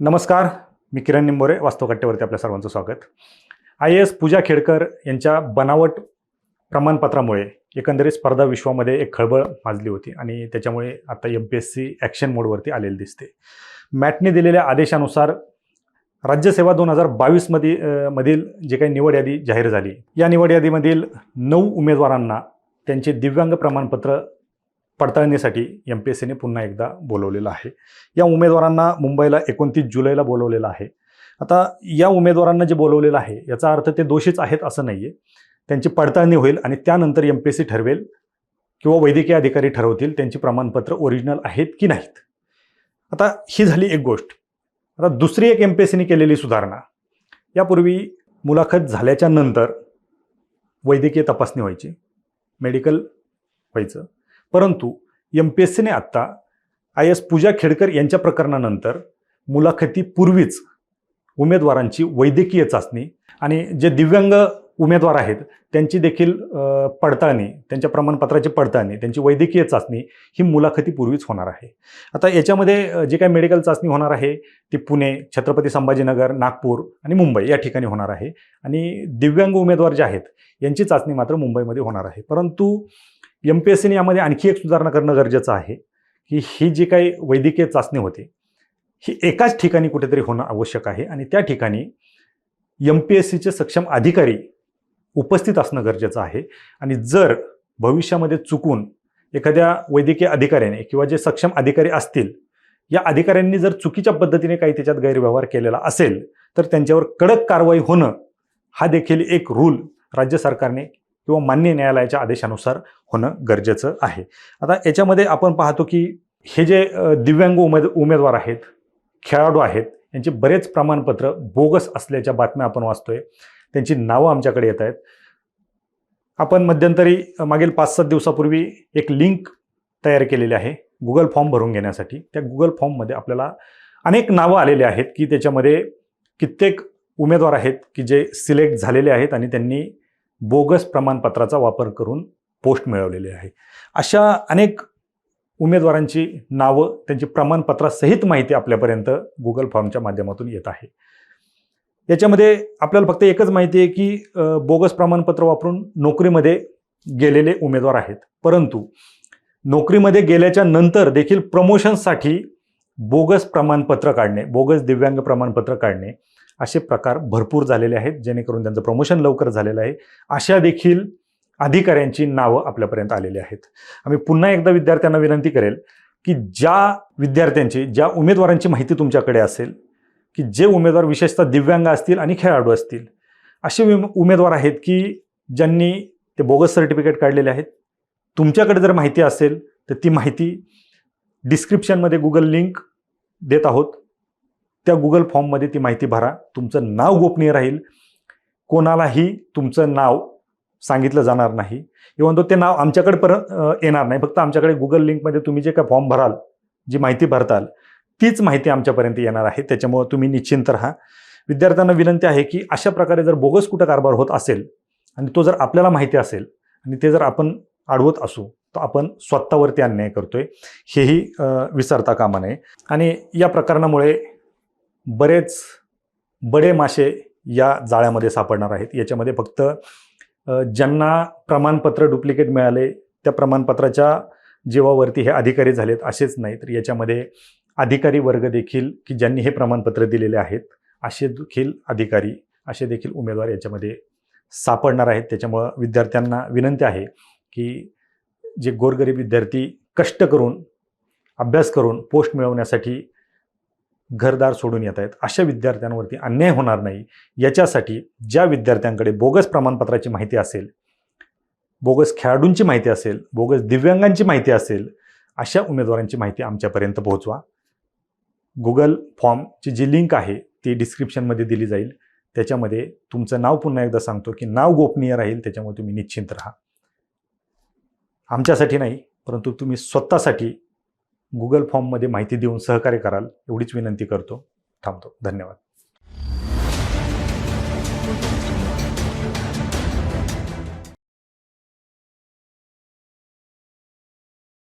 नमस्कार मी किरण निंबोरे वास्तवकट्ट्यावरती आपल्या सर्वांचं स्वागत. I A S Pooja Khedkar यांच्या बनावट प्रमाणपत्रामुळे एकंदरीत स्पर्धा विश्वामध्ये एक खळबळ माजली होती आणि त्याच्यामुळे आता M P S C action मोडवरती आलेली दिसते. मॅटने दिलेल्या आदेशानुसार राज्यसेवा दोन हजार बावीसमध्ये मधील जे काही निवड यादी जाहीर झाली या निवड यादीमधील नऊ उमेदवारांना त्यांचे दिव्यांग प्रमाणपत्र पडताळणीसाठी एम पी एस सीने पुन्हा एकदा बोलवलेलं आहे. या उमेदवारांना मुंबईला एकोणतीस जुलैला बोलवलेलं आहे. आता या उमेदवारांना जे बोलवलेलं आहे याचा अर्थ ते दोषीच आहेत असं नाही आहे त्यांची पडताळणी होईल आणि त्यानंतर एम पी एस सी ठरवेल किंवा वैद्यकीय अधिकारी ठरवतील त्यांची प्रमाणपत्र ओरिजिनल आहेत की नाहीत. आता ही झाली एक गोष्ट. आता दुसरी एक एम पी एस सीने केलेली सुधारणा. यापूर्वी मुलाखत झाल्याच्यानंतर वैद्यकीय तपासणी व्हायची. मेडिकल व्हायचं. परंतु एम पी एस सीने आत्ता आय एस पूजा खेडकर यांच्या प्रकरणानंतर मुलाखतीपूर्वीच उमेदवारांची वैद्यकीय चाचणी आणि जे दिव्यांग उमेदवार आहेत त्यांची देखील पडताळणी त्यांच्या प्रमाणपत्राची पडताळणी त्यांची वैद्यकीय चाचणी ही मुलाखतीपूर्वीच होणार आहे. आता याच्यामध्ये जे काही मेडिकल चाचणी होणार आहे ती पुणे छत्रपती संभाजीनगर नागपूर आणि मुंबई या ठिकाणी होणार आहे. आणि दिव्यांग उमेदवार जे आहेत यांची चाचणी मात्र मुंबईमध्ये होणार आहे. परंतु एम पी एस सीने यामध्ये आणखी एक सुधारणा करणं गरजेचं आहे की ही जी काही वैद्यकीय चाचणी होते ही एकाच ठिकाणी कुठेतरी होणं आवश्यक आहे आणि त्या ठिकाणी एम पी एस सीचे सक्षम अधिकारी उपस्थित असणं गरजेचं आहे. आणि जर भविष्यामध्ये चुकून एखाद्या वैद्यकीय अधिकाऱ्याने किंवा जे सक्षम अधिकारी असतील या अधिकाऱ्यांनी जर चुकीच्या पद्धतीने काही त्याच्यात गैरव्यवहार केलेला असेल तर त्यांच्यावर कडक कारवाई होणं हा देखील एक रूल राज्य सरकारने किंवा मान्य न्यायालयाच्या आदेशानुसार होणं गरजेचं आहे. आता याच्यामध्ये आपण पाहतो की हे जे दिव्यांग उमेद उमेदवार आहेत खेळाडू आहेत यांचे बरेच प्रमाणपत्र बोगस असल्याच्या बातम्या आपण वाचतोय. त्यांची नावं आमच्याकडे येत आहेत. आपण मध्यंतरी मागील पाच सात दिवसापूर्वी एक लिंक तयार केलेली आहे गुगल फॉर्म भरून घेण्यासाठी. त्या गुगल फॉर्ममध्ये आपल्याला अनेक नावं आलेली आहेत की त्याच्यामध्ये कित्येक उमेदवार आहेत की जे सिलेक्ट झालेले आहेत आणि त्यांनी बोगस प्रमाणपत्राचा वापर करून पोस्ट मिळवलेली आहे. अशा अनेक उमेदवारांची नावं त्यांची प्रमाणपत्रासहित माहिती आपल्यापर्यंत गुगल फॉर्मच्या माध्यमातून येत आहे. याच्यामध्ये आपल्याला फक्त एकच माहिती आहे की बोगस प्रमाणपत्र वापरून नोकरीमध्ये गेलेले उमेदवार आहेत. परंतु नोकरीमध्ये गेल्याच्यानंतर देखील प्रमोशनसाठी बोगस प्रमाणपत्र काढणे बोगस दिव्यांग प्रमाणपत्र काढणे असे प्रकार भरपूर झालेले आहेत जेणेकरून त्यांचं प्रमोशन लवकर झालेलं आहे. अशा देखील अधिकाऱ्यांची नावं आपल्यापर्यंत आलेली आहेत. आम्ही पुन्हा एकदा विद्यार्थ्यांना विनंती करेल की ज्या विद्यार्थ्यांची ज्या उमेदवारांची माहिती तुमच्याकडे असेल की जे उमेदवार विशेषतः दिव्यांग असतील आणि खेळाडू असतील असे उमेदवार आहेत की ज्यांनी ते बोगस सर्टिफिकेट काढलेले आहेत. तुमच्याकडे जर माहिती असेल तर ती माहिती डिस्क्रिप्शनमध्ये गुगल लिंक देत आहोत. त्या गुगल फॉर्ममध्ये ती माहिती भरा. तुमचं नाव गोपनीय राहील. कोणालाही तुमचं नाव सांगितलं जाणार नाही. इव्हन तो ते नाव आमच्याकडे परत येणार नाही. फक्त आमच्याकडे गुगल लिंकमध्ये तुम्ही जे काय फॉर्म भराल जी माहिती भरताल तीच माहिती आमच्यापर्यंत येणार आहे. त्याच्यामुळं तुम्ही निश्चिंत राहा. विद्यार्थ्यांना विनंती आहे की अशा प्रकारे जर बोगस कुठं कारभार होत असेल आणि तो जर आपल्याला माहिती असेल आणि ते जर आपण अडवत असू आपण स्वतःवरती अन्याय करतोय हेही विसरता कामा नये. आणि या प्रकरणामुळे बरेच बडे मासे या जाळ्यामध्ये सापडणार आहेत. याच्यामध्ये फक्त ज्यांना प्रमाणपत्र डुप्लिकेट मिळाले त्या प्रमाणपत्राच्या जीवावरती हे अधिकारी झालेत असेच नाही. तर याच्यामध्ये अधिकारी वर्ग देखील की ज्यांनी हे प्रमाणपत्र दिलेले आहेत असे देखील अधिकारी असे देखील उमेदवार याच्यामध्ये सापडणार आहेत. त्याच्यामुळं विद्यार्थ्यांना विनंती आहे की जे गोरगरीब विद्यार्थी कष्ट करून अभ्यास करून पोस्ट मिळवण्यासाठी घरदार सोडून येत आहेत अशा विद्यार्थ्यांवरती अन्याय होणार नाही. याच्यासाठी ज्या विद्यार्थ्यांकडे बोगस प्रमाणपत्राची माहिती असेल बोगस खेळाडूंची माहिती असेल बोगस दिव्यांगांची माहिती असेल अशा उमेदवारांची माहिती आमच्यापर्यंत पोहोचवा. गुगल फॉर्मची जी लिंक आहे ती डिस्क्रिप्शनमध्ये दिली जाईल. त्याच्यामध्ये तुमचं नाव पुन्हा एकदा सांगतो की नाव गोपनीय राहील त्याच्यामुळे तुम्ही निश्चिंत राहा. आमच्यासाठी नाही परंतु तुम्ही स्वतःसाठी गुगल फॉर्ममध्ये माहिती देऊन सहकार्य कराल एवढीच विनंती करतो. थांबतो. धन्यवाद.